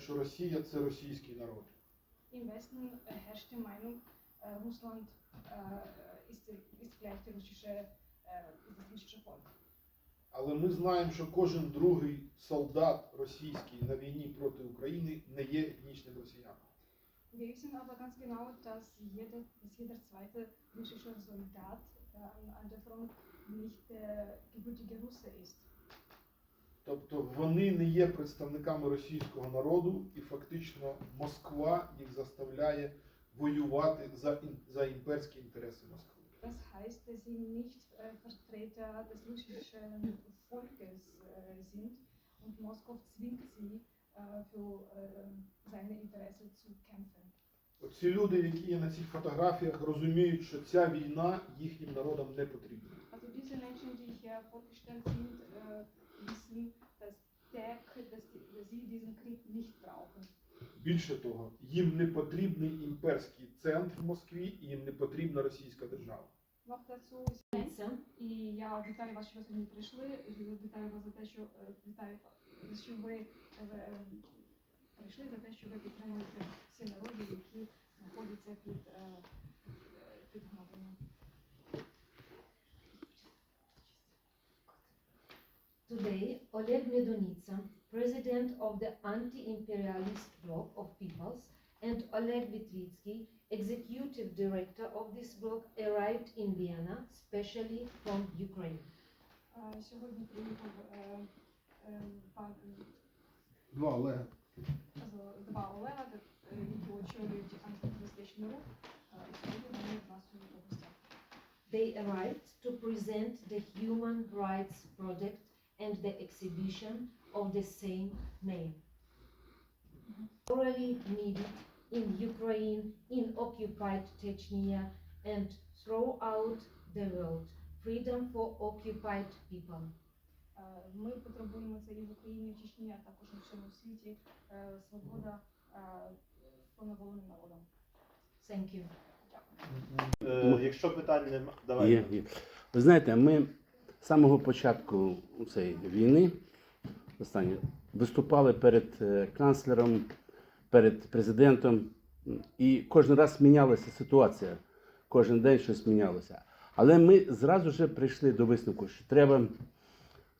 що Росія це російський народ. Im Westen äh, herrscht die Meinung, äh, Russland äh, ist, ist gleich die russische, äh, das russische Volk. Але ми знаємо, що кожен другий солдат російський на війні проти України не є етнічним росіянином. Wir wissen aber ganz genau, dass jeder, dass jeder zweite russische Soldat äh, an, an der Front nicht der gebürtige Russe ist. Тобто вони не є представниками російського народу, і фактично Москва їх заставляє воювати за, за імперські інтереси Москви. Das heißt, dass sie nicht äh, Vertreter des russischen Volkes äh, sind und Moskau zwingt sie, äh, für äh, seine Interessen zu kämpfen. Оці люди, які є на цих фотографіях, розуміють, що ця війна їхнім народам не потрібна. Also diese Menschen, die hier vorgestellt sind, äh, wissen, dass, der, dass, dass sie diesen Krieg nicht brauchen. Більше того, їм не потрібний імперський центр в Москві, і їм не потрібна російська держава. Noch dazu ist і я вітаю вас, що ви сьогодні прийшли. Вітаю вас за те, що е, вітаю, що ви е, е, прийшли за те, що ви підтримуєте всі народи, які знаходяться під, е, е, під гнобленням. Today, Oleg Medunitsa, president of the anti-imperialist bloc of peoples, and Oleg Vitvitsky, executive director of this bloc, arrived in Vienna, specially from Ukraine. Е, Сьогодні приїхав е, е, пан Два Олега. з- два Олега, е, які очолюють антитерористичний рух. Е, і Сьогодні вони в нас сьогодні в гостях. They arrived to present the human rights project and the exhibition of the same name. Orally needed in Ukraine, in occupied Chechnya, and throughout the world. Freedom for occupied people. Е, Ми потребуємо це і в Україні, і в Чечні, а також у всьому світі. Е, Свобода е, поневоленим народом. Thank you. Дякую. Е, якщо питань нема, давай. Є, є. Ви знаєте, ми з самого початку цієї війни останнє, виступали перед е, канцлером, перед президентом, і кожен раз змінялася ситуація. Кожен день щось змінялося. Але ми зразу ж прийшли до висновку, що треба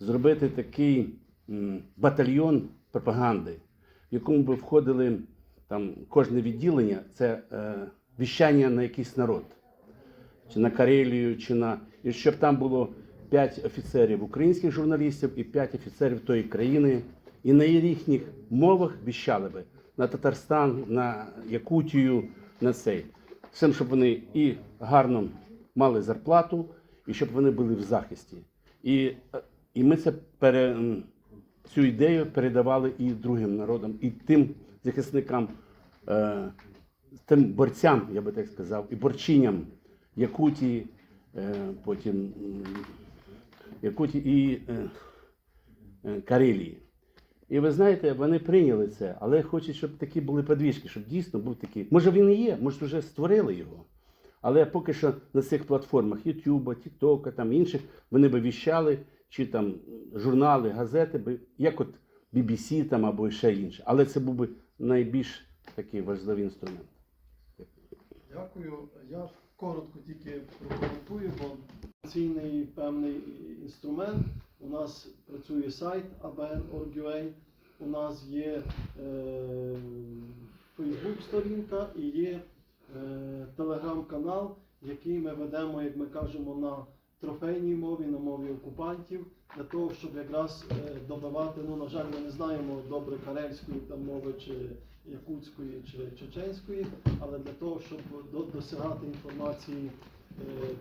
зробити такий батальйон пропаганди, в якому би входили там кожне відділення, це е, віщання на якийсь народ чи на Карелію, чи на і щоб там було п'ять офіцерів українських журналістів і п'ять офіцерів тої країни, і на їхніх мовах віщали би на Татарстан, на Якутію, на цей. Всім, щоб вони і гарно мали зарплату, і щоб вони були в захисті. І, і ми це пере, цю ідею передавали і другим народам, і тим захисникам, е, тим борцям, я би так сказав, і борчиням Якутії, е, потім Якутії і е, е, Карелії. І ви знаєте, вони прийняли це, але хочуть, щоб такі були подвіжки, щоб дійсно був такий. Може він і є, може вже створили його. Але поки що на цих платформах Ютуба, Тіктока, там інших, вони би віщали, чи там журнали, газети, як от BBC там або ще інше. Але це був би найбільш такий важливий інструмент. Дякую. Я коротко тільки прокоментую, бо інформаційний певний інструмент. У нас працює сайт abn.org.ua, у нас є е, Фейсбук-сторінка і є е, телеграм-канал, який ми ведемо, як ми кажемо, на трофейній мові, на мові окупантів, для того, щоб якраз е, добивати, ну, на жаль, ми не знаємо добре карельської там мови чи якутської чи чеченської, але для того, щоб до- досягати інформації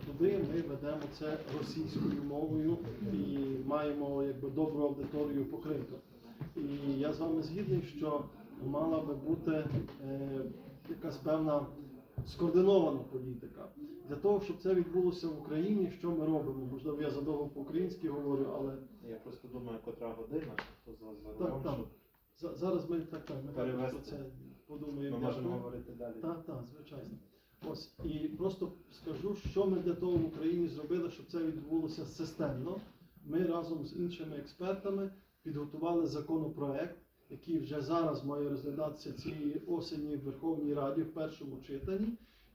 туди, ми ведемо це російською мовою і маємо якби добру аудиторію покриту. І я з вами згідний, що мала би бути е, якась певна скоординована політика. Для того, щоб це відбулося в Україні, що ми робимо? Можливо, я задовго по-українськи говорю, але Я просто думаю, котра година, хто за Так, так. зараз ми так, так ми це подумаємо. ми можемо говорити далі. Так, так, звичайно. Ось і просто скажу, що ми для того в Україні зробили, щоб це відбулося системно. Ми разом з іншими експертами підготували законопроект, який вже зараз має розглядатися цієї осені в Верховній Раді в першому читанні.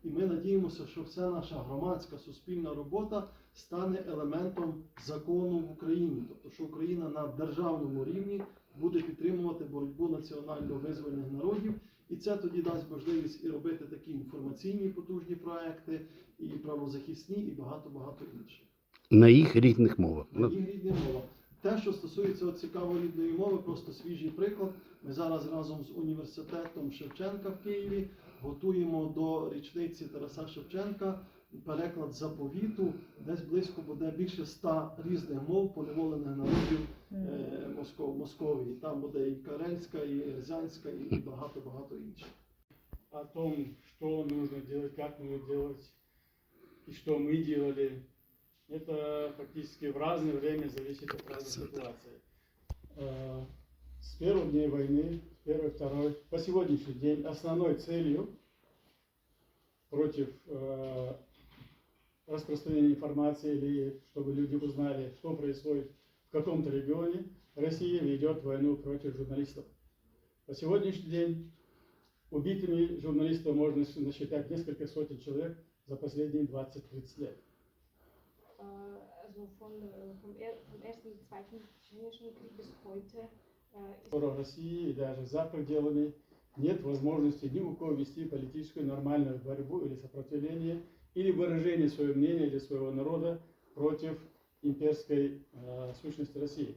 І ми надіємося, що вся наша громадська суспільна робота стане елементом закону в Україні, тобто що Україна на державному рівні буде підтримувати боротьбу національно визвольних народів, і це тоді дасть можливість і робити такі інформаційні потужні проекти, і правозахисні, і багато багато інших. На їх рідних мовах. На їх рідних мова. Те, що стосується от цікавої рідної мови, просто свіжий приклад. Ми зараз разом з університетом Шевченка в Києві готуємо до річниці Тараса Шевченка переклад заповіту. Десь близько буде більше ста різних мов поневолених народів е, Москов, Московії. Там буде і карельська, і рязанська, і багато багато інших. о том, что нужно делать, как нужно делать и что мы делали. Это фактически в разное время зависит от разной ситуации. Э, С первых дней войны, первый, второй, по сегодняшний день основной целью против э, распространения информации или чтобы люди узнали, что происходит в каком-то регионе, Россия ведет войну против журналистов. По сегодняшний день Убитыми журналистов можно насчитать несколько сотен человек за последние 20-30 лет. Äh, also von, äh, vom, er, vom Ersten und Zweiten Tschetschenischen Krieg bis heute äh, ist В России и даже за пределами нет возможности ни у кого вести политическую нормальную борьбу или сопротивление, или выражение своего мнения или своего народа против имперской э, сущности России.